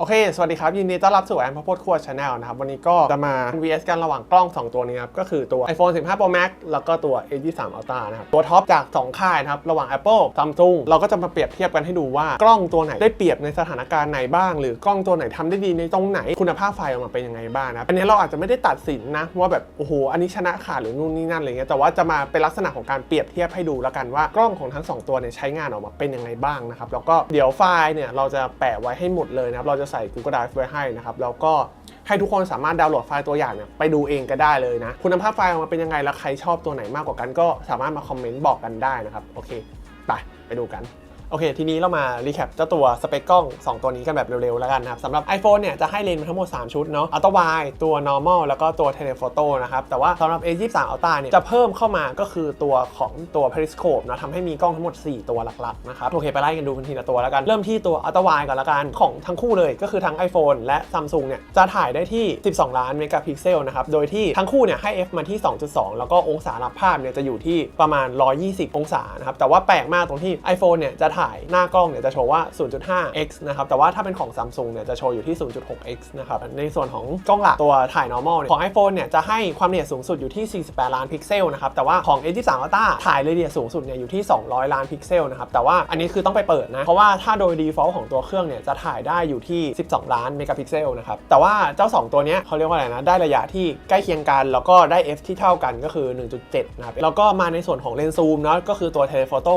โอเค สวัสดีครับ ยินดีต้อนรับสู่แอนพพดครัวชาแนลนะครับ วันนี้ก็จะมา VS กันระหว่างกล้อง 2 ตัวนี้ครับ ก็คือตัว iPhone 15 Pro Max แล้วก็ตัว A23 Ultra นะครับ ตัวท็อปจาก 2 ค่ายนะครับ ระหว่าง Apple Samsung เราก็จะมาเปรียบเทียบกันให้ดูว่ากล้องตัวไหนได้เปรียบในสถานการณ์ไหนบ้าง หรือกล้องตัวไหนทำได้ดีในตรงไหนคุณภาพไฟออกมาเป็นยังไงบ้างนะครับอันนี้เราอาจจะไม่ได้ตัดสินนะว่าแบบโอ้โหอันนี้ชนะขาดหรือนู่นนี่นั่นอะไรเงี้ยแต่ว่าจะมาเป็นลักษณะของการเปรียบเทียบให้ดูแล้วกันว่ากล้องของทั้งสองตัวเนี่ยใช้งานออกมาเป็นยังไงบ้างนะครับแล้วก็เดี๋ยวไฟล์เนี่ยเราจะแปะไว้ให้หมดเลยนะครับเราจะใส่ Google Drive ไว้ให้นะครับแล้วก็ให้ทุกคนสามารถดาวน์โหลดไฟล์ตัวอย่างเนี่ยไปดูเองก็ได้เลยนะ คุณภาพไฟล์ออกมาเป็นยังไง แล้วใครชอบตัวไหนมากกว่ากัน ก็สามารถมาคอมเมนต์บอกกันได้นะครับ โอเค ไป ไปดูกัน โอเค ทีนี้เรามารีแคปเจ้าตัวสเปคกล้อง 2 ตัวนี้กันแบบเร็วๆ แล้วกันนะครับสำหรับ iPhone เนี่ยจะให้เลนส์มาทั้งหมด 3 ชุดเนาะ Ultra Wide ตัว Normal แล้วก็ตัว Telephoto นะครับ แต่ว่าสำหรับ A23 Ultra เนี่ยจะเพิ่มเข้ามาก็คือตัวของตัว Periscope นะทำให้มีกล้องทั้งหมด 4 ตัวหลักๆนะครับโอเคไปไล่กันดูเป็นทีละตัวแล้วกันเริ่มที่ตัว Ultra Wide ก่อนละกันของทั้งคู่เลยก็คือทั้ง iPhone และ Samsung เนี่ยจะถ่ายได้ที่ 12 ล้านเมกะพิกเซลนะครับโดยที่ทั้งคู่เนี่ยให้ f มาที่ 2.2 แล้วก็องศารับภาพเนี่ยจะอยู่ที่ประมาณ 120 องศานะครับแต่ว่าแปลกมากตรงที่ iPhone เนี่ยจะถ่ายหน้ากล้องเนี่ยจะโชว์ว่า 0.5x นะครับ แต่ว่าถ้าเป็นของ Samsung เนี่ยจะโชว์อยู่ที่ 0.6x นะครับ ในส่วนของกล้องหลักตัวถ่าย normal เนี่ยของ iPhone เนี่ยจะให้ความละเอียดสูงสุดอยู่ที่ 48 ล้านพิกเซลนะครับ แต่ว่าของ A23 Ultra ถ่ายละเอียดสูงสุดเนี่ยอยู่ที่ 200 ล้านพิกเซลนะครับ แต่ว่าอันนี้คือต้องไปเปิดนะ เพราะว่าถ้าโดย default ของตัวเครื่องเนี่ยจะถ่ายได้อยู่ที่ 12 ล้านเมกะพิกเซลนะครับ แต่ว่าเจ้า 2 ตัวเนี้ยเขาเรียกว่าอะไรนะ ได้ระยะที่ใกล้เคียงกัน แล้วก็ได้ f ที่เท่ากันก็คือ 1.7 นะครับ แล้วก็มาในส่วนของเลนส์ซูมเนาะก็คือตัว telephoto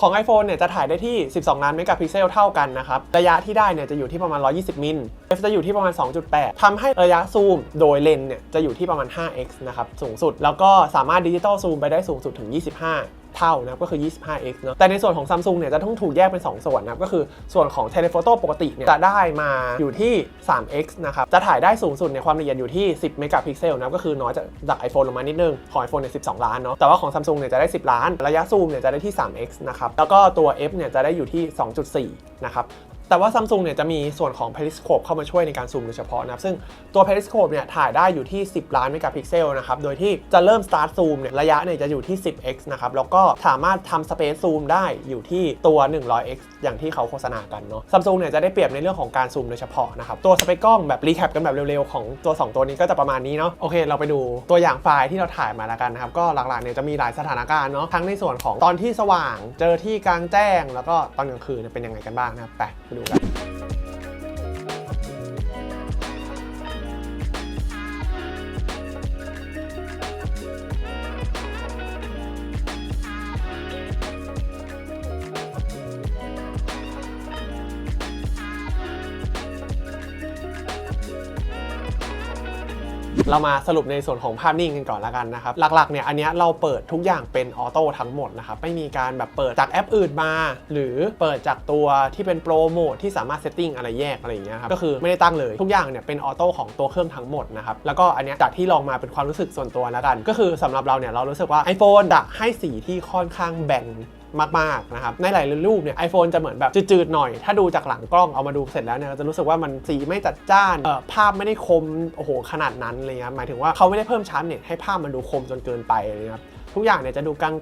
ของ iPhone เนี่ยจะถ่ายได้ที่ 12 ล้านเมกะพิกเซลเท่ากันนะครับ ระยะที่ได้เนี่ยจะอยู่ที่ประมาณ 120 มิล f จะอยู่ที่ประมาณ 2.8ทำให้ระยะซูมโดยเลนส์เนี่ยจะอยู่ที่ประมาณ 5x นะครับสูงสุด แล้วก็สามารถดิจิตอลซูมไปได้สูงสุดถึง 25 เท่านะครับก็คือ 25x เนาะแต่ในส่วนของ Samsung เนี่ยจะต้องถูกแยกเป็น 2 ส่วนนะครับก็คือส่วนของเทเลโฟโต้ปกติเนี่ยจะได้มาอยู่ที่ 3x นะครับจะถ่ายได้สูงสุดในความละเอียดอยู่ที่ 10 เมกะพิกเซลนะครับก็คือน้อยจาก iPhone ลงมานิดนึงของ iPhone เนี่ย12 ล้านเนาะแต่ว่าของ Samsung เนี่ยจะได้ 10 ล้าน ระยะซูมเนี่ยจะได้ที่ 3x นะครับแล้วก็ตัว f เนี่ยจะได้อยู่ที่ 2.4นะครับ แต่ว่า Samsung เนี่ยจะมีส่วนของ Periscope เข้ามาช่วยในการซูมโดยเฉพาะนะครับ ซึ่งตัว Periscope เนี่ยถ่ายได้อยู่ที่ 10 ล้านเมกะพิกเซลนะครับ โดยที่จะเริ่ม start zoom เนี่ยระยะเนี่ยจะอยู่ที่ 10x นะครับ แล้วก็สามารถทำ space zoom ได้อยู่ที่ตัว 100x อย่างที่เขาโฆษณากันเนาะ Samsung เนี่ยจะได้เปรียบในเรื่องของการซูมโดยเฉพาะนะครับ ตัวสเปคกล้องแบบรีแคปกันแบบเร็วๆ ของตัว 2 ตัวนี้ก็จะประมาณนี้เนาะ โอเค เราไปดูตัวอย่างไฟล์ที่เราถ่ายมาแล้วกันนะครับ ก็หลักๆเนี่ยจะมีหลายสถานการณ์เนาะ ทั้งในส่วนของตอนที่สว่าง เจอที่กลางแจ้ง แล้วก็ตอนกลางคืนเป็นยังไงกันบ้างนะครับไปดูกัน เรามาสรุปในส่วนของภาพนิ่งกันก่อนล้วกันนะครับ หลักๆเนี่ยอันนี้เราเปิดทุกอย่างเป็นออโต้ทั้งหมดนะครับไม่มีการแบบเปิดจากแอปอื่นมา หรือเปิดจากตัวที่เป็นโปรโมทที่สามารถเซตติ้งอะไรแยกอะไรอย่างเงี้ยครับก็คือไม่ได้ตั้งเลยทุกอย่างเนี่ยเป็นออโต้ของตัวเครื่องทั้งหมดนะครับแล้วก็อันนี้จากที่ลองมาเป็นความรู้สึกส่วนตัวแล้วกัน ก็คือสำหรับเราเนี่ยเรารู้สึกว่า iPhone ดะให้สีที่ค่อนข้างแบ่ง มากๆนะครับในหลายรูปเนี่ยไอโฟนจะเหมือนแบบจืดๆหน่อย ถ้าดูจากหลังกล้องเอามาดูเสร็จแล้วเนี่ยจะรู้สึกว่ามันสีไม่จัดจ้านเออภาพไม่ได้คมโอ้โหขนาดนั้นเลยครับหมายถึงว่าเขาไม่ได้เพิ่มชั้นเนี่ยให้ภาพมันดูคมจนเกินไปเลยครับทุกอย่างเนี่ยจะดูกลา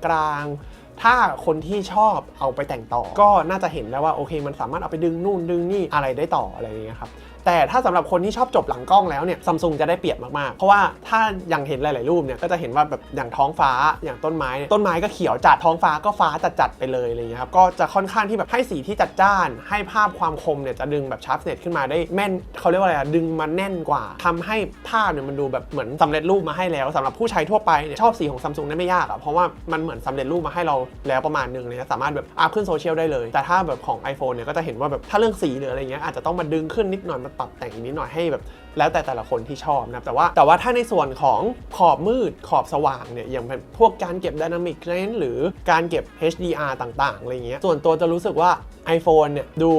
งๆ ถ้าคนที่ชอบเอาไปแต่งต่อ ก็น่าจะเห็นได้ว่าโอเค มันสามารถเอาไปดึงนู่นดึงนี่อะไรได้ต่ออะไรอย่างเงี้ยครับ แต่ถ้าสำหรับคนที่ชอบจบหลังกล้องแล้วเนี่ยซัมซุงจะได้เปรียบมากๆ เพราะว่าถ้าอยังเห็นหลายๆรูปเนี่ยก็จะเห็นว่าแบบอย่างท้องฟ้าอย่างต้นไม้เนี่ยต้นไม้ก็เขียวจัดท้องฟ้าก็ฟ้าจัดๆไปเลยอะไรเงี้ยครับก็จะค่อนข้างที่แบบให้สีที่จัดจ้าน ให้ภาพความคมเนี่ยจะดึงแบบชาร์ปเน็ตขึ้นมาได้แม่นเขาเรียกว่าอะไรอะดึงมาแน่นกว่าทำให้ภาพเนี่ยมันดูแบบเหมือนสำเร็จรูปมาให้แล้วสำหรับผู้ใช้ทั่วไปเนี่ยชอบสีของซัมซุงได้ไม่ยากอะเพราะว่ามันเหมือนสำเร็จรูปมาให้เราแล้วประมาณหนึงเลยนะสามารถแบบอัพขึ้นโซเชียลได้เลย แต่ถ้าแบบของ iPhone เนี่ยก็จะเห็นว่าแบบถ้าเรื่องสีหรืออะไรเงี้ยอาจจะต้องมาดึงขึ้นนิดหน่อยมาปรับแต่งนิดหน่อยให้แบบ แล้วแต่แต่ละคนที่ชอบนะแต่ว่าแต่ว่าถ้าในส่วนของขอบมืดขอบสว่างเนี่ยอย่างพวกการเก็บ Dynamic Range หรือการเก็บ HDR ต่างๆอะไรเงี้ยส่วนตัวจะรู้สึกว่า iPhone เนี่ยดู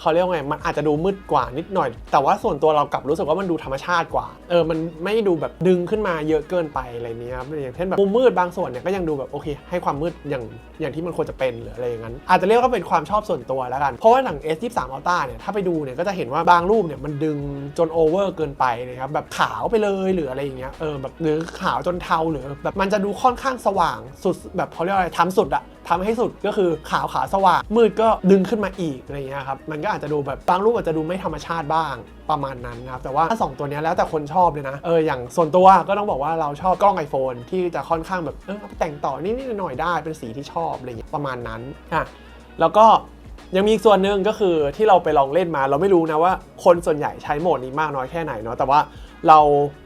เขาเรียกว่าไง มันอาจจะดูมืดกว่านิดหน่อย แต่ว่าส่วนตัวเรากลับรู้สึกว่ามันดูธรรมชาติกว่า เออ มันไม่ดูแบบดึงขึ้นมาเยอะเกินไปอะไรเนี้ยครับอย่างเช่นแบบมุมมืดบางส่วนเนี่ยก็ยังดูแบบโอเค ให้ความมืดอย่างอย่างที่มันควรจะเป็นหรืออะไรอย่างนั้น อาจจะเรียกว่าเป็นความชอบส่วนตัวแล้วกัน เพราะว่าหนัง S23 Ultra เนี่ยถ้าไปดูเนี่ยก็จะเห็นว่าบางรูปเนี่ยมันดึงจนโอเวอร์เกินไปนะครับแบบขาวไปเลยหรืออะไรอย่างเงี้ยเออแบบหรือขาวจนเทาหรือแบบมันจะดูค่อนข้างสว่างสุดแบบเขาเรียกว่าอะไรทำสุดอะทำให้สุดก็คือขาวขาวสว่างมืดก็ดึงขึ้นมาอีกอะไรเงี้ยครับมันก็อาจจะดูแบบบางรูปอาจจะดูไม่ธรรมชาติบ้างประมาณนั้นนะครับแต่ว่าถ้าสองตัวนี้แล้วแต่คนชอบเลยนะเอออย่างส่วนตัวก็ต้องบอกว่าเราชอบกล้อง iPhone ที่จะค่อนข้างแบบเออเอาแต่งต่อนิดๆหน่อยๆได้เป็นสีที่ชอบอะไรเงี้ยประมาณนั้นอะแล้วก็ ยังมีอีกส่วนหนึ่งก็คือที่เราไปลองเล่นมา เราไม่รู้นะว่าคนส่วนใหญ่ใช้โหมดนี้มากน้อยแค่ไหนเนาะแต่ว่าเรา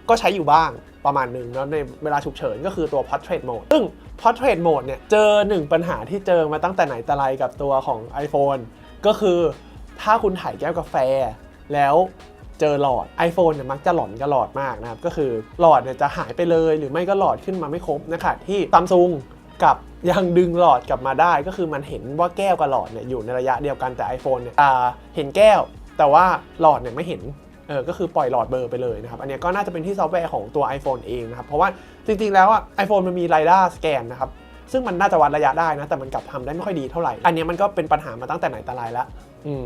ก็ใช้อยู่บ้างประมาณหนึ่งแล้วในเวลาฉุกเฉินก็คือตัว portrait mode ซึ่ง portrait mode เนี่ยเจอหนึ่งปัญหาที่เจอมาตั้งแต่ไหนแต่ไรกับตัวของ iPhone ก็คือถ้าคุณถ่ายแก้วกาแฟ แล้วเจอหลอด iPhone เนี่ยมักจะหลอนกับหลอดมากนะครับ ก็คือหลอดเนี่ยจะหายไปเลยหรือไม่ก็หลอดขึ้นมาไม่ครบนะคะที่ซัมซุง กับยังดึงหลอดกลับมาได้ก็คือมันเห็นว่าแก้วกับหลอดเนี่ยอยู่ในระยะเดียวกันแต่ iPhone เนี่ยเห็นแก้ว แต่ว่าหลอดเนี่ยไม่เห็นเออก็คือปล่อยหลอดเบอร์ไปเลยนะครับอันนี้ก็น่าจะเป็นที่ซอฟต์แวร์ของตัว iPhone เองนะครับเพราะว่าจริงๆแล้วอะ iPhone มันมี LiDAR สแกนนะครับซึ่งมันน่าจะวัดระยะได้นะแต่มันกลับทำได้ไม่ค่อยดีเท่าไหร่ อันนี้มันก็เป็นปัญหามาตั้งแต่ไหนแต่ไรแล้วอืม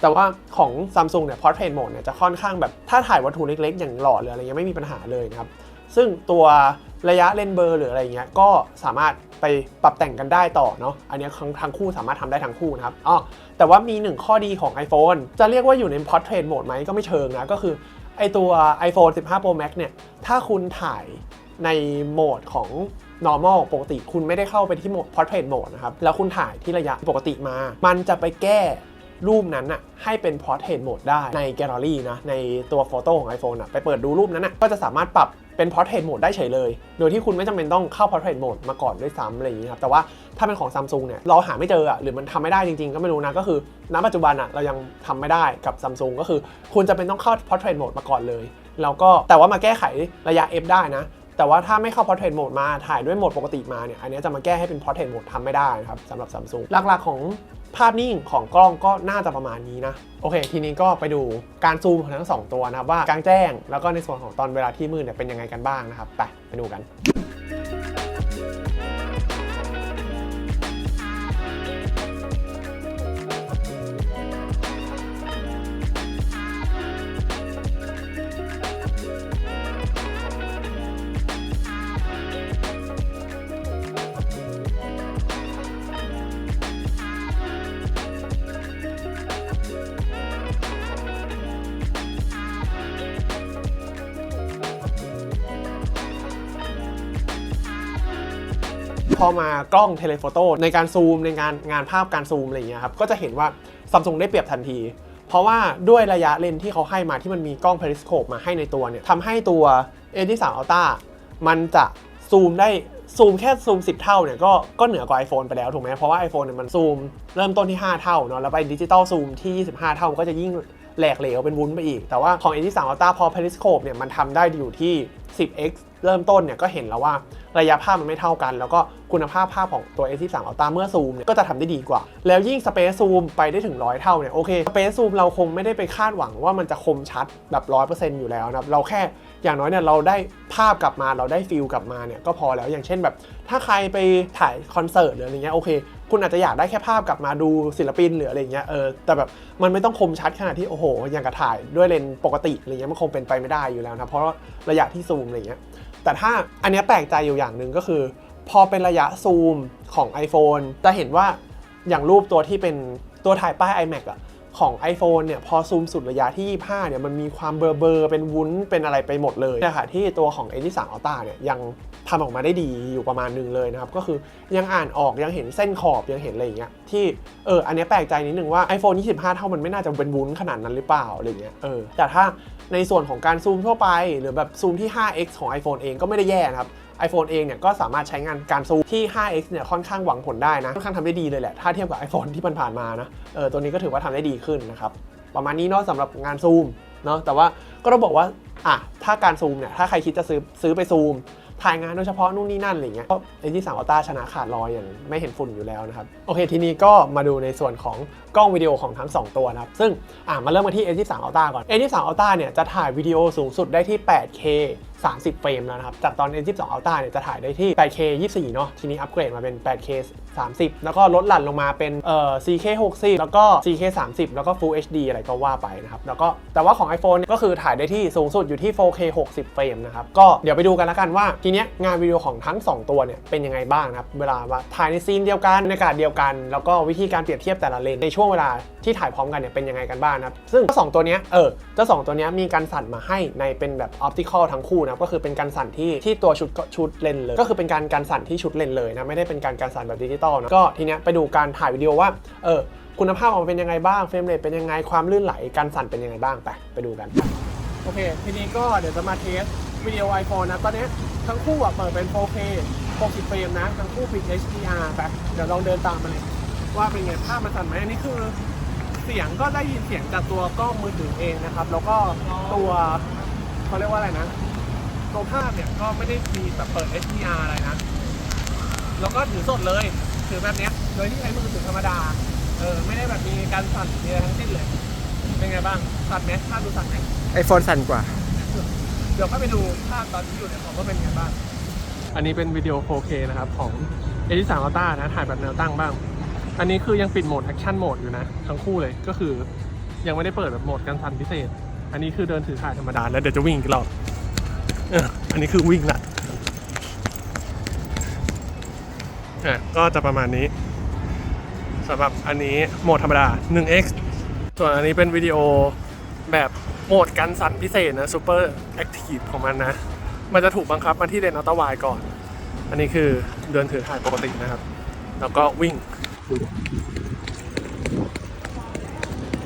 แต่ว่าของ Samsung เนี่ย Portrait Mode เนี่ยจะค่อนข้างแบบถ้าถ่ายวัตถุเล็กๆ อย่างหลอดหรืออะไรเงี้ยไม่มีปัญหาเลยนะครับซึ่งตัว ระยะเลนเบอร์หรืออะไรเงี้ยก็สามารถไปปรับแต่งกันได้ต่อเนาะอันนี้ทั้งทั้งคู่สามารถทำได้ทั้งคู่นะครับอ๋อแต่ว่ามีหนึ่งข้อดีของ iPhone จะเรียกว่าอยู่ใน Portrait Mode ไหมก็ไม่เชิงนะ ก็คือไอตัว iPhone 15 Pro Max เนี่ย ถ้าคุณถ่ายในโหมดของ normal ปกติ คุณไม่ได้เข้าไปที่โหมด portrait mode นะครับ แล้วคุณถ่ายที่ระยะปกติมา มันจะไปแก้ รูปนั้นอะให้เป็น portrait mode ได้ใน gallery นะในตัวโฟโต้ของ iPhone อะไปเปิดดูรูปนั้นอะก็จะสามารถปรับเป็น portrait mode ได้เฉยเลย โดยที่คุณไม่จำเป็นต้องเข้า portrait mode มาก่อนด้วยซ้ำอะไรอย่างนี้ครับ แต่ว่าถ้าเป็นของ Samsung เนี่ยเราหาไม่เจออะหรือมันทำไม่ได้จริงๆ ก็ไม่รู้นะ ก็คือณปัจจุบันอะเรายังทำไม่ได้กับ Samsung ก็คือ คุณจะเป็นต้องเข้า portrait mode มาก่อนเลย แล้วก็แต่ว่ามาแก้ไขระยะ f ได้นะ แต่ว่าถ้าไม่เข้า portrait mode มาถ่ายด้วยโหมดปกติมาเนี่ยอันนี้จะมาแก้ให้เป็น portrait mode ทำไม่ได้นะครับสำหรับ Samsung หลักๆของภาพนิ่งของกล้องก็น่าจะประมาณนี้นะ โอเค ทีนี้ก็ไปดูการซูมของทั้งสองตัวนะครับว่ากลางแจ้ง แล้วก็ในส่วนของตอนเวลาที่มืดเนี่ยเป็นยังไงกันบ้างนะครับไปไปดูกัน พอมากล้องเทเลโฟโต้ในการซูมในงานงานภาพการซูมอะไรอย่างเงี้ยครับก็จะเห็นว่าซัมซุงได้เปรียบทันที เพราะว่าด้วยระยะเลนที่เขาให้มาที่มันมีกล้อง periscope มาให้ในตัวเนี่ยทำให้ตัว A3 Ultra มันจะซูมได้ซูมแค่ซูม 10 เท่าเนี่ยก็ก็เหนือกว่า iPhone ไปแล้วถูกไหมเพราะว่า iPhone เนี่ยมันซูมเริ่มต้นที่ 5 เท่าเนาะแล้วไปดิจิตอลซูมที่ 25 เท่ามันก็จะยิ่งแหลกเหลวเป็นวุ้นไปอีก แต่ว่าของ A3 Ultra พอ periscope เนี่ยมันทำได้อยู่ที่ 10x เริ่มต้นเนี่ยก็เห็นแล้วว่าระยะภาพมันไม่เท่ากัน แล้วก็คุณภาพภาพของตัว A13 Ultra เมื่อซูมเนี่ยก็จะทำได้ดีกว่า แล้วยิ่ง Space Zoom ไปได้ถึง100เท่าเนี่ยโอเค Space Zoom เราคงไม่ได้ไปคาดหวังว่ามันจะคมชัดแบบ100%อยู่แล้วนะเราแค่อย่างน้อยเนี่ยเราได้ภาพกลับมาเราได้ฟิลกลับมาเนี่ยก็พอแล้วอย่างเช่นแบบ ถ้าใครไปถ่ายคอนเสิร์ตหรืออะไรเงี้ยโอเค คุณอาจจะอยากได้แค่ภาพกลับมาดูศิลปินหรืออะไรเงี้ยเออแต่แบบมันไม่ต้องคมชัดขนาดที่โอ้โหอย่างกับถ่ายด้วยเลนส์ปกติอะไรเงี้ยมันคงเป็นไปไม่ได้อยู่แล้วนะเพราะระยะที่ซูมอะไรเงี้ย แต่ถ้าอันนี้แปลกใจอยู่อย่างหนึ่งก็คือ พอเป็นระยะซูมของ iPhone จะเห็นว่าอย่างรูปตัวที่เป็นตัวถ่ายป้าย iMac อะ ของ iPhone เนี่ยพอซูมสุดระยะที่ 25 เนี่ยมันมีความเบลอเบอร์เป็นวุ้นเป็นอะไรไปหมดเลยนี่ยค่ะที่ตัวของ A3 Ultra เนี่ยยังทำออกมาได้ดีอยู่ประมาณนึงเลยนะครับ ก็คือยังอ่านออกยังเห็นเส้นขอบยังเห็นอะไรอย่างเงี้ยที่เอออันนี้แปลกใจนิดนึงว่า iPhone 25 เท่ามันไม่น่าจะเป็นวุ้นขนาดนั้นหรือเปล่าอะไรเงี้ยเออแต่ถ้าในส่วนของการซูมทั่วไป หรือแบบซูมที่ 5x ของ iPhone เองก็ไม่ได้แย่นะครับ iPhone เองเนี่ยก็สามารถใช้งานการซูมที่ 5x เนี่ยค่อนข้างหวังผลได้นะค่อนข้างทำได้ดีเลยแหละถ้าเทียบกับ iPhone ที่ผ่านๆมานะเออตัวนี้ก็ถือว่าทำได้ดีขึ้นนะครับประมาณนี้เนาะสำหรับงานซูมเนาะแต่ว่าก็ต้องบอกว่าอะถ้าการซูมเนี่ยถ้าใครคิดจะซื้อซื้อไปซูมถ่ายงานโดยเฉพาะนู่นนี่นั่นอะไรเงี้ยก็ไอที่สามอัลต้าชนะขาดลอยอย่างไม่เห็นฝุ่นอยู่แล้วนะครับ โอเค ทีนี้ก็มาดูในส่วนของกล้องวิดีโอของทั้ง 2 ตัวนะครับ ซึ่งอะมาเริ่มกันที่ A23 Ultra ก่อน A23 Ultra เนี่ยจะถ่ายวิดีโอสูงสุดได้ที่ 8K 30 เฟรมแล้วนะครับ จากตอน A22 Ultra เนี่ยจะถ่ายได้ที่ 8K 24 เนาะ ทีนี้อัปเกรดมาเป็น 8K 30 แล้วก็ลดหลั่นลงมาเป็นเอ่อ 4K 60 แล้วก็ 4K 30 แล้วก็ Full HD อะไรก็ว่าไปนะครับ แล้วก็แต่ว่าของ iPhone เนี่ยก็คือถ่ายได้ที่สูงสุดอยู่ที่ 4K 60 เฟรมนะครับ ก็เดี๋ยวไปดูกันล้วกันว่าทีเนี้ยงานวิดีโอของทั้ง 2 ตัวเนี่ยเป็นยังไงบ้างนะครับ เวลาว่าถ่ายในซีนเดียวกันบรรยากาศเดียวกัน แล้วก็วิธีการเปรียบเทียบแต่ละเลนในช่วงเวลาที่ถ่ายพร้อมกันเนี่ยเป็นยังไงกันบ้างนะครับ ซึ่งเจ้าสองตัวเนี้ยเออเจ้าสองตัวเนี้ยมีการสั่นมาให้ในเป็นแบบออปติคอลทั้งคู่นะครับก็คือเป็นการสั่นที่ที่ตัวชุดชุดเลนเลย ก็คือเป็นการการสั่นที่ชุดเลนเลยนะไม่ได้เป็นการการสั่นแบบดิจิตอลนะก็ทีเนี้ยไปดูการถ่ายวิดีโอว่าเออคุณภาพออกมาเป็นยังไงบ้างเฟรมเรทเป็นยังไงความลื่นไหลการสั่นเป็นยังไงบ้างไปไปดูกันโอเค ทีนี้ก็เดี๋ยวจะมาเทสวิดีโอ iPhone นะตอนนี้ทั้งคู่อะเปิดเป็น 4K 60เฟรมนะทั้งคู่ปิด HDR ไปเดี๋ยวลองเดินตามมาเลยว่าเป็นไงภาพมันสั่นไหมอันนี้คือเสียงก็ได้ยินเสียงจากตัวกล้องมือถือเองนะครับ แล้วก็ตัวเขาเรียกว่าอะไรนะ ตัวภาพเนี่ยก็ไม่ได้มีแบบเปิด HDR อะไรนะ แล้วก็ถือสดเลยถือแบบเนี้ยโดยที่ใช้มือถือธรรมดา เออไม่ได้แบบมีการสั่นมีอะไรทั้งสิ้นเลย เป็นไงบ้างสั่นไหมภาพดูสั่นไหมไอโฟนสั่นกว่า เดี๋ยวเข้าไปดูภาพตอนที่อยู่ในของว่าเป็นไงบ้าง อันนี้เป็นวิดีโอ 4K นะครับของ A3 Ultra นะถ่ายแบบแนวตั้งบ้าง อันนี้คือยังปิดโหมด Action Mode อยู่นะ ทั้งคู่เลยก็คือยังไม่ได้เปิดแบบโหมดการสั่นพิเศษ อันนี้คือเดินถือถ่ายธรรมดาแล้วเดี๋ยวจะวิ่งอีกรอบเอออั นนี้คือวิ่งละอะก็จะประมาณนี้สำหรับอันนี้โหมดธรรมดา 1x ส่วนอันนี้เป็นวิดีโอแบบโหมดกันสั่นพิเศษนะ Super Active ของมันนะ มันจะถูกบังคับมาที่เลนอัลตร้าไวก่อน อันนี้คือเดินถือถ่ายปกตินะครับ แล้วก็วิ่ง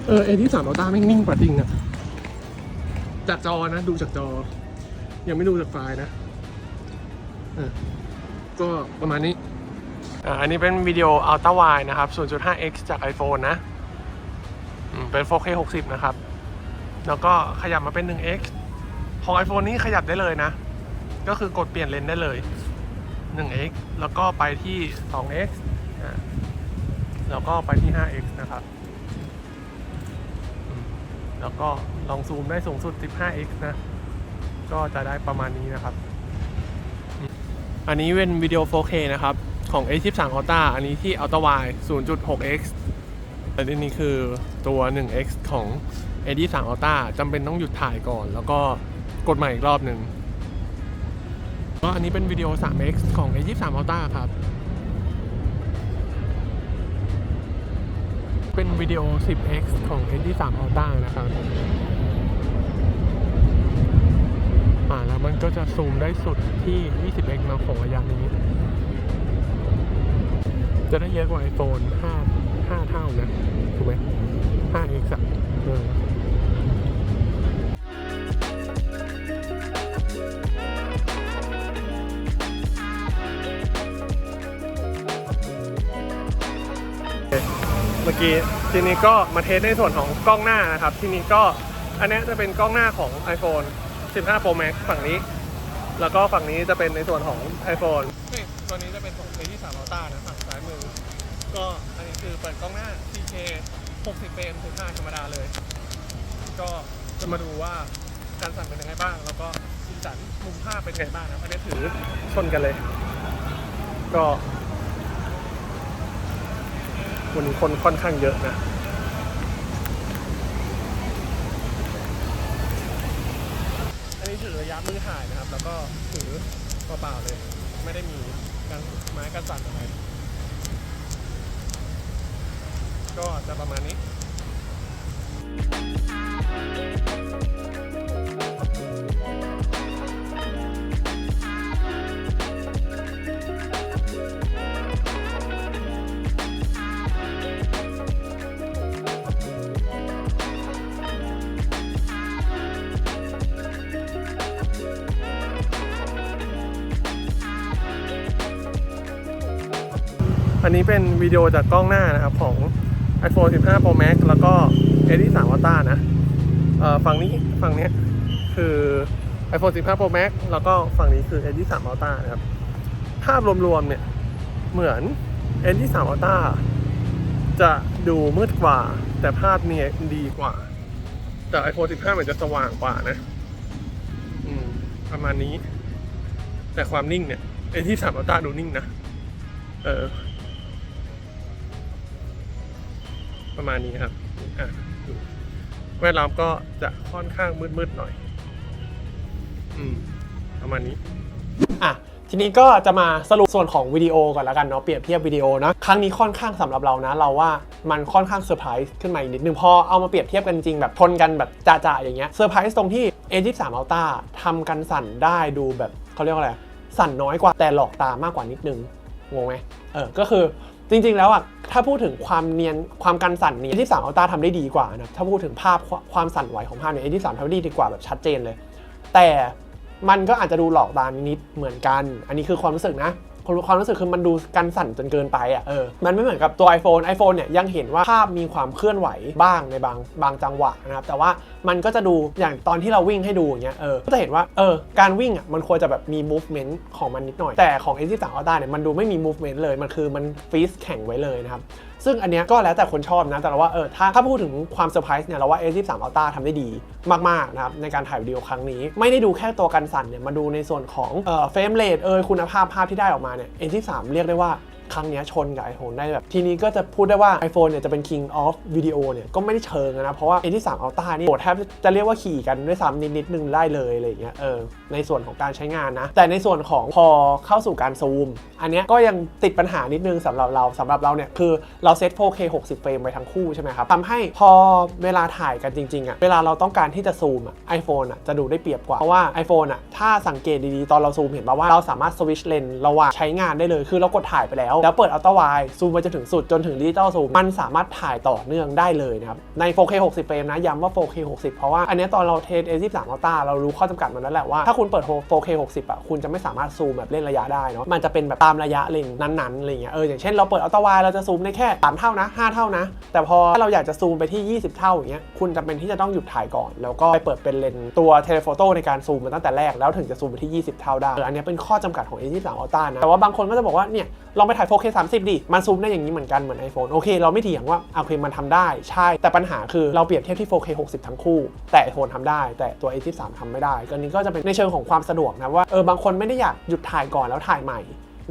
เออเอที่สามอัลต้าแม่นิ่งกว่าจริงอะจากจอนะ ดูจากจอ ยังไม่ดูจากไฟล์นะเออก็ประมาณนี้อ่าอันนี้เป็นวิดีโอ Ultra Wide นะครับ 0.5x จาก iPhone นะอืมเป็น 4K 60 นะครับ แล้วก็ขยับมาเป็น 1x ของ iPhone นี่ขยับได้เลยนะ ก็คือกดเปลี่ยนเลนส์ได้เลย 1x แล้วก็ไปที่ 2x อ่าแล้วก็ไปที่ 5x นะครับอืมแล้วก็ลองซูมได้สูงสุด 15x นะ ก็จะได้ประมาณนี้นะครับ อันนี้เป็นวิดีโอ 4K นะครับ ของ A23 Ultra อันนี้ที่ Ultra Wide 0.6x อันนี้คือตัว 1x ของ A23 Ultra จำเป็นต้องหยุดถ่ายก่อน แล้วก็กดใหม่อีกรอบหนึ่งก็อันนี้เป็นวิดีโอ 3x ของ A23 Ultra ครับ เป็นวิดีโอ 10x ของ A23 Ultra นะครับ อ่าแล้วมันก็จะซูมได้สุดที่ 20x มาของระยะนี้ จะได้เยอะกว่า iPhone 5 5 เท่านะ ถูกไหม 5x อะเออเมื่อกี้ทีนี้ก็มาเทสในส่วนของกล้องหน้านะครับ ทีนี้ก็อันนี้จะเป็นกล้องหน้าของ iPhone 15 Pro Max ฝั่งนี้ แล้วก็ฝั่งนี้จะเป็นในส่วนของ iPhone นี่ตัวนี้จะเป็นของ A23 Ultra นะฝั่งซ้ายมือ ก็อันนี้คือเปิดกล้องหน้า 4K 60เฟรมถือถ่ายธรรมดาเลย ก็จะมาดูว่าการสั่นเป็นยังไงบ้าง แล้วก็สีสันมุมภาพเป็นยังไงบ้างนะอันนี้ถือชนกันเลย ก็วันนี้คนค่อนข้างเยอะนะ อันนี้ ถือระยะมือถ่ายนะครับ แล้วก็ถือเปล่าๆเลย ไม่ได้มีการไม้การสั่นอะไร ก็จะประมาณนี้ นนี้เป็นวิดีโอจากกล้องหน้านะครับของ iPhone 15 Pro Max แล้วก็ A23 Ultra นะเอ่อฝั่งนี้ฝั่งนี้คือ iPhone 15 Pro Max แล้วก็ฝั่งนี้คือ A23 Ultra นะครับ ภาพรวมๆเนี่ย เหมือน A23 Ultra จะดูมืดกว่า แต่ภาพเนี่ยดีกว่า แต่ iPhone 15เหมือนจะสว่างกว่านะ อืม ประมาณนี้ แต่ความนิ่งเนี่ยไอ้ที่สามอัลต้าดูนิ่งนะ เออ ประมาณนี้ครับอะแวดล้อมก็จะค่อนข้างมืดๆหน่อย อืมประมาณนี้อะทีนี้ก็จะมาสรุปส่วนของวิดีโอก่อนแล้วกันเนาะเปรียบเทียบวิดีโอนะครั้งนี้ค่อนข้างสำหรับเรานะ เราว่ามันค่อนข้างเซอร์ไพรส์ขึ้นมาอีกนิดนึงพอเอามาเปรียบเทียบกันจริงแบบชนกันแบบจ่าๆอย่างเงี้ยเซอร์ไพรส์ตรงที่ A23 Ultra ทำกันสั่นได้ดูแบบเขาเรียกว่าอะไรสั่นน้อยกว่าแต่หลอกตามากกว่านิดนึงงงไหมเออก็คือ จริงๆแล้วอะถ้าพูดถึงความเนียนความกันสั่นเนี้ A23 Ultra ทำได้ดีกว่านะถ้าพูดถึงภาพความสั่นไหวของภาพเนี่ย A23 ทำได้ดีกว่าแบบชัดเจนเลย แต่มันก็อาจจะดูหลอกตานิดๆเหมือนกัน อันนี้คือความรู้สึกนะ ความรู้สึกคือมันดูกันสั่นจนเกินไปอะเออมันไม่เหมือนกับตัว iPhone iPhone เนี่ยยังเห็นว่าภาพมีความเคลื่อนไหวบ้างในบางบางจังหวะนะครับแต่ว่ามันก็จะดูอย่างตอนที่เราวิ่งให้ดูอย่างเงี้ยเออก็จะเห็นว่าเออการวิ่งอะมันควรจะแบบมี movement ของมันนิดหน่อย แต่ของ A23 Ultra เนี่ยมันดูไม่มี movement เลยมันคือมันฟรีซแข็งไว้เลยนะครับ ซึ่งอันเนี้ยก็แล้วแต่คนชอบนะ แต่เราว่าเออถ้าถ้าพูดถึงความเซอร์ไพรส์เนี่ยเราว่า A23 Ultra ทำได้ดีมากๆนะครับในการถ่ายวิดีโอครั้งนี้ ไม่ได้ดูแค่ตัวกันสั่นเนี่ยมาดูในส่วนของเออเฟรมเรทเอยคุณภาพภาพที่ได้ออกมาเนี่ย A23 เรียกได้ว่า ครั้งนี้ชนกับ iPhone ได้แบบทีนี้ก็จะพูดได้ว่า iPhone เนี่ยจะเป็น king of video เนี่ยก็ไม่ได้เชิงนะ เพราะว่า A23 Ultra นี่โหแทบจะเรียกว่าขี่กันด้วยซ้ำนิดนิดๆนึงได้เลยอะไรอย่างเงี้ยเออในส่วนของการใช้งานนะ แต่ในส่วนของพอเข้าสู่การซูม อันเนี้ยก็ยังติดปัญหานิดนึงสำหรับเราสำหรับเราเนี่ยคือเราเซต 4K 60 เฟรมไว้ทั้งคู่ใช่ไหมครับทำให้พอเวลาถ่ายกันจริงๆอะเวลาเราต้องการที่จะซูมอะ iPhone อะจะดูได้เปรียบกว่า เพราะว่า iPhone อะถ้าสังเกตดีๆ ตอนเราซูมเห็นป่าว่าเราสามารถสวิชเลนระหว่างใช้งานได้เลย คือเรากดถ่ายไปแล้วแล้วเปิดอัลตร้าไวซูมไปจนถึงสุดจนถึงดิจิตอลซูมมันสามารถถ่ายต่อเนื่องได้เลยนะครับใน 4K 60เฟรมนะย้ำว่า 4K 60 เพราะว่าอันนี้ตอนเราเทส A23 Ultra เรารู้ข้อจำกัดมันแล้วแหละว่าถ้าคุณเปิด 4K 60อะคุณจะไม่สามารถซูมแบบเล่นระยะได้เนาะมันจะเป็นแบบตามระยะเลนนั้นๆอะไรเงี้ยเอออย่างเช่นเราเปิดอัลตร้าไวเราจะซูมได้แค่3เท่านะ5เท่านะ แต่พอถ้าเราอยากจะซูมไปที่ 20 เท่าอย่างเงี้ยคุณจำเป็นที่จะต้องหยุดถ่ายก่อน แล้วก็ไปเปิดเป็นเลนส์ตัวเทเลโฟโต้ในการซูมมาตั้งแต่แรกแล้วถึงจะซูมไปที่ 20 เท่าได้เอออันนี้เป็นข้อจำกัดของ A23 Ultra นะแต่ว่าบางคนก็จะบอกว่าเนี่ยลองไปถ่าย 4K 30 ดิ มันซูมได้อย่างนี้เหมือนกันเหมือน iPhone โอเค เราไม่เถียงว่าโอเคมันทำได้ใช่ แต่ปัญหาคือเราเปรียบเทียบที่ 4K 60 ทั้งคู่ แต่ iPhone ทำได้ แต่ตัว A13 ทำไม่ได้ก็นี้ก็จะเป็นในเชิงของความสะดวกนะว่าเออบางคนไม่ได้อยากหยุดถ่ายก่อนแล้วถ่ายใหม่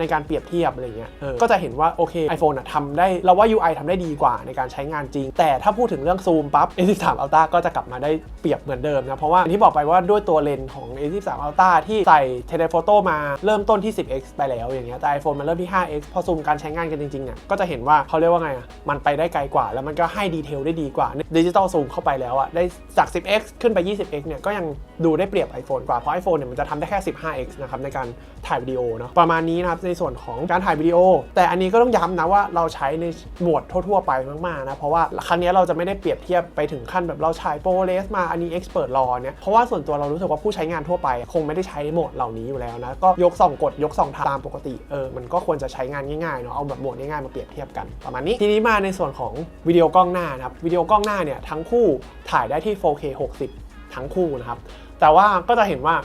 ในการเปรียบเทียบอะไรเงี้ยเออก็จะเห็นว่าโอเค iPhone อะทำได้เราว่า UI ทำได้ดีกว่าในการใช้งานจริง แต่ถ้าพูดถึงเรื่องซูมปั๊บ A13 Ultra ก็จะกลับมาได้เปรียบเหมือนเดิมนะ เพราะว่าอย่างที่บอกไปว่าด้วยตัวเลนส์ของ A13 Ultra ที่ใส่เทเลโฟโต้มาเริ่มต้นที่ 10x ไปแล้วอย่างเงี้ยแต่ iPhone มันเริ่มที่ 5x พอซูมการใช้งานกันจริงๆเนี่ยก็จะเห็นว่าเขาเรียกว่าไงอะมันไปได้ไกลกว่า แล้วมันก็ให้ดีเทลได้ดีกว่าดิจิตอลซูมเข้าไปแล้วอะได้จาก 10x ขึ้นไป 20x เนี่ยก็ยังดูได้เปรียบ iPhone กว่าเพราะ iPhone เนี่ยมันจะทำได้แค่ 15x นะครับในการถ่ายวิดีโอเนาะประมาณนี้นะครับในในส่วนของการถ่ายวิดีโอ แต่อันนี้ก็ต้องย้ำนะว่าเราใช้ในโหมดทั่ว ๆ ไปมากๆนะเพราะว่าครั้งนี้เราจะไม่ได้เปรียบเทียบไปถึงขั้นแบบเราใช้โปรเลสมาอันนี้ Expert รอเนี่ยเพราะว่าส่วนตัวเรารู้สึกว่าผู้ใช้งานทั่วไป คงไม่ได้ใช้โหมดเหล่านี้อยู่แล้วนะก็ยกส่องกดยกส่องตามปกติเออมันก็ควรจะใช้งานง่ายๆเนาะเอาแบบโหมดง่ายๆมาเปรียบเทียบกันประมาณนี้ทีนี้มาในส่วนของวิดีโอกล้องหน้านะครับวิดีโอกล้องหน้าเนี่ยทั้งคู่ถ่ายได้ที่ 4K 60 ทั้งคู่นะครับแต่ว่าก็จะเห็นว่า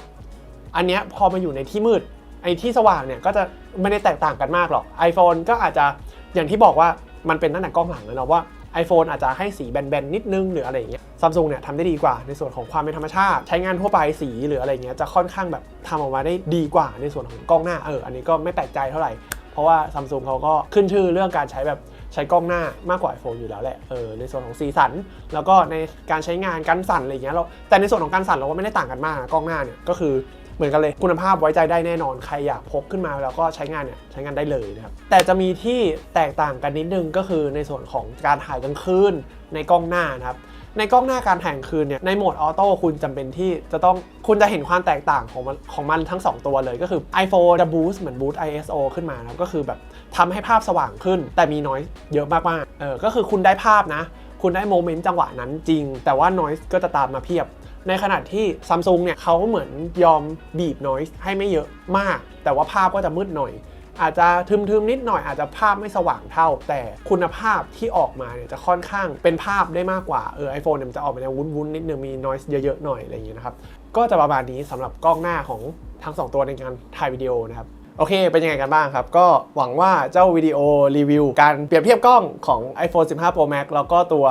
อันเนี้ยพอมาอยู่ในที่มืด อ้ที่สว่างเนี่ยก็จะไม่ได้แตกต่างกันมากหรอก iPhone ก็อาจจะอย่างที่บอกว่ามันเป็นตั้งแต่กล้องหลังแล้วเนาะว่า iPhone อาจจะให้สีแบนๆ นิดนึงหรืออะไรอย่างเงี้ยซัมซุงเนี่ยทำได้ดีกว่าในส่วนของความเป็นธรรมชาติ ใช้งานทั่วไปสีหรืออะไรเงี้ยจะค่อนข้างแบบทำออกมาได้ดีกว่าในส่วนของกล้องหน้าเอออันนี้ก็ไม่แปลกใจเท่าไหร่ เพราะว่าซัมซุงเขาก็ขึ้นชื่อเรื่องการใช้แบบใช้กล้องหน้ามากกว่า iPhone อยู่แล้วแหละเออในส่วนของสีสัน แล้วก็ในการใช้งานการสั่นอะไรเงี้ยเราแต่ในส่วนของการสั่นเราก็ไม่ได้ต่างกันมากกล้องหน้าเนี่ยก็คือ เหมือนกันเลยคุณภาพไว้ใจได้แน่นอนใครอยากพกขึ้นมาแล้วก็ใช้งานเนี่ยใช้งานได้เลยนะครับแต่จะมีที่แตกต่างกันนิดนึงก็คือในส่วนของการถ่ายกลางคืนในกล้องหน้านะครับในกล้องหน้าการถ่ายกลางคืนเนี่ยในโหมดออโต้คุณจำเป็นที่จะต้องคุณจะเห็นความแตกต่างของมันของมันทั้ง 2 ตัวเลยก็คือ iPhone จะบูสต์เหมือนบูสต์ ISO ขึ้นมานะครับก็คือแบบทำให้ภาพสว่างขึ้น แต่มีน้อยเยอะมากๆเออก็คือคุณได้ภาพนะ คุณได้โมเมนต์จังหวะนั้นจริง แต่ว่า noise ก็จะตามมาเพียบ ในขณะที่ซัมซุงเนี่ยเขาเหมือนยอมบีบ noise ให้ไม่เยอะมาก แต่ว่าภาพก็จะมืดหน่อย อาจจะทึมๆนิดหน่อยอาจจะภาพไม่สว่างเท่า แต่คุณภาพที่ออกมาเนี่ยจะค่อนข้างเป็นภาพได้มากกว่าเออไอโฟนเนี่ยมันจะออกมาแนววุ้นๆนิดนึงมี noise เยอะๆหน่อยอะไรอย่างเงี้ยนะครับก็จะประมาณนี้สำหรับกล้องหน้าของทั้งสองตัวในการถ่ายวิดีโอนะครับโอเค เป็นยังไงกันบ้างครับ ก็หวังว่าเจ้าวิดีโอรีวิว การเปรียบเทียบกล้องของ iPhone 15 Pro Max แล้วก็ตัว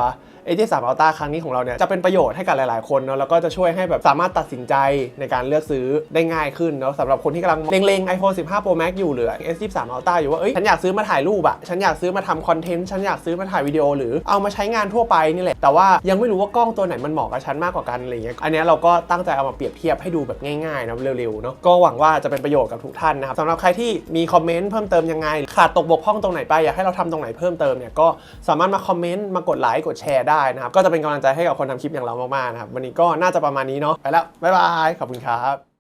A23 Ultra ครั้งนี้ของเราเนี่ยจะเป็นประโยชน์ให้กับหลาย ๆ คนเนาะแล้วก็จะช่วยให้แบบสามารถตัดสินใจในการเลือกซื้อได้ง่ายขึ้นเนาะสำหรับคนที่กำลังเล็งๆ iPhone 15 Pro Max อยู่หรือ S23 Ultra อยู่ว่าเอ้ยฉันอยากซื้อมาถ่ายรูปอะฉันอยากซื้อมาทำคอนเทนต์ฉันอยากซื้อมาถ่ายวิดีโอหรือเอามาใช้งานทั่วไปนี่แหละ แต่ว่ายังไม่รู้ว่ากล้องตัวไหนมันเหมาะกับฉันมากกว่ากันอะไรเงี้ยอันนี้เราก็ตั้งใจเอามาเปรียบเทียบให้ดูแบบง่ายๆนะเร็วๆเนาะก็หวังว่าจะเป็นประโยชน์กับทุกท่านนะครับสำหรับใครที่มีคอมเมนต์เพิ่มเติมยังไงขาดตกบกพร่องตรงไหนไปอยากให้เราทำตรงไหนเพิ่มเติมเนี่ยก็สามารถมาคอมเมนต์มากดไลค์กดแชร์ได้นะครับ ก็จะเป็นกำลังใจให้กับคนทำคลิปอย่างเรามากๆนะครับ วันนี้ก็น่าจะประมาณนี้เนาะ ไปแล้ว บ๊ายบาย ขอบคุณครับ